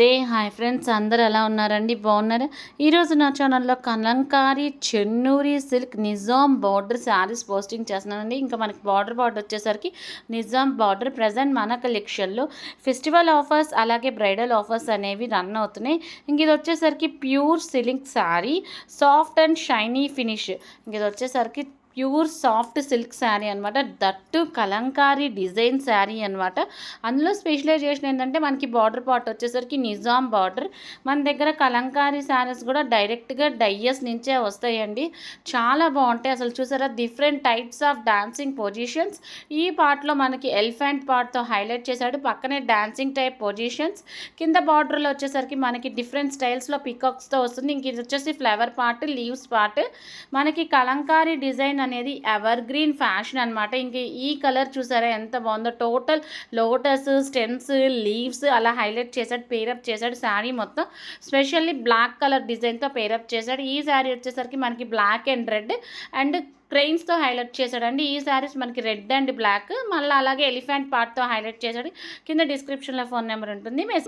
నమస్తే. Hi friends అందరు ఎలా ఉన్నారండి? బాగున్నారా? ఈరోజు నా ఛానల్లో Kalamkari Chennuri silk Nizam border sarees posting చేస్తున్నానండి. ఇంకా మనకి బార్డర్ బార్డర్ వచ్చేసరికి నిజాం బార్డర్ ప్రజెంట్ మన కలెక్షన్లో ఫెస్టివల్ ఆఫర్స్ అలాగే బ్రైడల్ ఆఫర్స్ అనేవి రన్ అవుతున్నాయి. ఇంక ఇది వచ్చేసరికి pure silk saree soft and shiny finish. ఇంక ఇది వచ్చేసరికి ప్యూర్ సాఫ్ట్ సిల్క్ శారీ అనమాట దట్టు కలంకారీ డిజైన్ శారీ అనమాట అందులో స్పెషలైజేషన్ ఏంటంటే మనకి బార్డర్ పార్ట్ వచ్చేసరికి నిజాం బార్డర్. మన దగ్గర కలంకారీ శారీస్ కూడా డైరెక్ట్గా డయ్యస్ నుంచే వస్తాయండి. చాలా బాగుంటాయి. అసలు చూసారా? Different types of dancing positions. ఈ పార్ట్లో మనకి ఎలిఫెంట్ పార్ట్తో హైలైట్ చేశాడు. పక్కనే డాన్సింగ్ టైప్ పొజిషన్స్. కింద బార్డర్లో వచ్చేసరికి మనకి డిఫరెంట్ స్టైల్స్లో పికాక్స్తో వస్తుంది. ఇంక ఇది వచ్చేసి ఫ్లవర్ పార్ట్ లీవ్స్ పార్ట్. మనకి కలంకారీ డిజైన్ అనేది ఎవర్ గ్రీన్ ఫ్యాషన్ అనమాట ఇంక ఈ కలర్ చూసారా ఎంత బాగుందో. టోటల్ లోటస్ స్టెమ్స్ లీవ్స్ అలా హైలైట్ చేశాడు పేరప్ చేశాడు శారీ మొత్తం. స్పెషల్లీ బ్లాక్ కలర్ డిజైన్తో పేరప్ చేశాడు. ఈ శారీ వచ్చేసరికి మనకి బ్లాక్ అండ్ రెడ్ అండ్ క్రెయిన్స్తో హైలైట్ చేశాడండి. ఈ శారీస్ మనకి రెడ్ అండ్ బ్లాక్ మళ్ళీ అలాగే ఎలిఫెంట్ పార్ట్తో హైలైట్ చేశాడు. కింద డిస్క్రిప్షన్లో ఫోన్ నెంబర్ ఉంటుంది. మెసేజ్